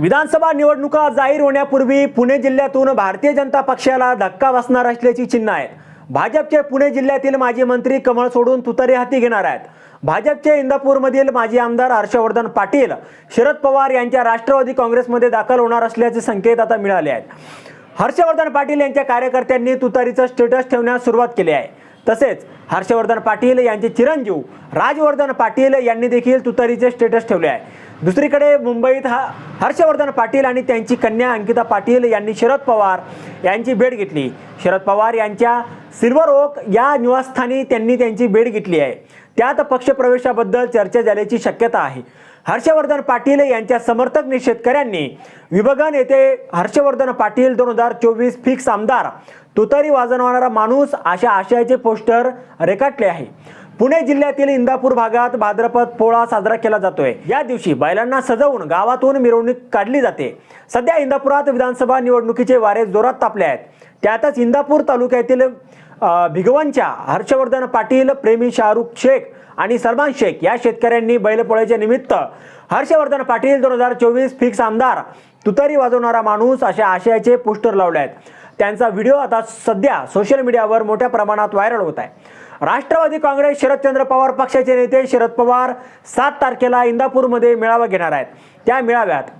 विधानसभा निवडणुका जाहीर होण्यापूर्वी पुणे जिल्ह्यातून भारतीय जनता पक्षाला धक्का बसणार असल्याची चिन्ह आहेत. भाजपचे पुणे जिल्ह्यातील माजी मंत्री कमळ सोडून तुतारी हाती घेणार आहेत. भाजपचे इंदापूरमधील माजी आमदार हर्षवर्धन पाटील शरद पवार यांच्या राष्ट्रवादी काँग्रेसमध्ये दाखल होणार असल्याचे संकेत आता मिळाले आहेत. हर्षवर्धन पाटील यांच्या कार्यकर्त्यांनी तुतारीचं स्टेटस ठेवण्यास सुरुवात केली आहे. तसेच हर्षवर्धन पाटील यांचे चिरंजीव राजवर्धन पाटील यांनी देखील तुतारीचे स्टेटस ठेवले आहे. दुसरीकडे मुंबईत हा हर्षवर्धन पाटील आणि त्यांची कन्या अंकिता पाटील यांनी शरद पवार यांची भेट घेतली. शरद पवार यांच्या सिल्वर ओक या निवासस्थानी त्यांनी त्यांची भेट घेतली आहे. त्यात पक्षप्रवेशाबद्दल चर्चा झाल्याची शक्यता आहे. हर्षवर्धन पाटील यांच्या समर्थक नि शेतकऱ्यांनी विभागन येथे हर्षवर्धन पाटील दोन हजार चोवीस फिक्स आमदार तुतारी वाजवणारा माणूस अशा आशयाचे पोस्टर रेखाटले आहे. पुणे जिल्ह्यातील इंदापूर भागात भाद्रपद पोळा साजरा केला जातोय. या दिवशी बैलांना सजवून गावातून मिरवणूक काढली जाते. सध्या इंदापुरात विधानसभा निवडणुकीचे वारे जोरात तापले आहेत. त्यातच इंदापूर तालुक्यातील भिगवनच्या हर्षवर्धन पाटील प्रेमी शाहरुख शेख आणि सलमान शेख या शेतकऱ्यांनी बैलपोळ्याच्या निमित्त हर्षवर्धन पाटील दोन हजार चोवीस फिक्स आमदार तुतारी वाजवणारा माणूस अशा आशयाचे पोस्टर लावले आहेत. त्यांचा व्हिडिओ आता सध्या सोशल मीडियावर मोठ्या प्रमाणात व्हायरल होत आहे. राष्ट्रवादी काँग्रेस शरदचंद्र पवार पक्षाचे नेते शरद पवार सात तारखेला इंदापूरमध्ये मेळावा घेणार आहेत. त्या मेळाव्यात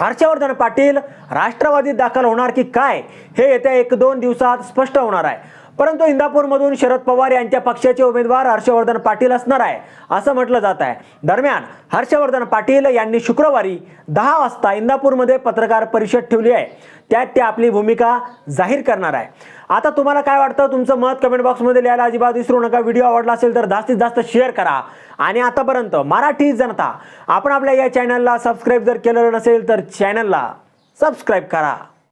हर्षवर्धन पाटील राष्ट्रवादीत दाखल होणार की काय हे येत्या एक दोन दिवसात स्पष्ट होणार आहे. परंतु इंदापूरमधून शरद पवार यांच्या पक्षाचे उमेदवार हर्षवर्धन पाटील असणार आहे असं म्हटलं जात आहे. दरम्यान हर्षवर्धन पाटील यांनी शुक्रवारी दहा वाजता इंदापूरमध्ये पत्रकार परिषद ठेवली आहे. त्यात ते आपली भूमिका जाहीर करणार आहे. आता तुम्हाला काय वाटतं? तुमचं मत कमेंट बॉक्समध्ये लिहायला अजिबात विसरू नका. व्हिडिओ आवडला असेल तर जास्तीत जास्त शेअर करा. आणि आतापर्यंत मराठी जनता आपण आपल्या या चॅनलला सबस्क्राईब जर केलेलं नसेल तर चॅनलला सबस्क्राईब करा.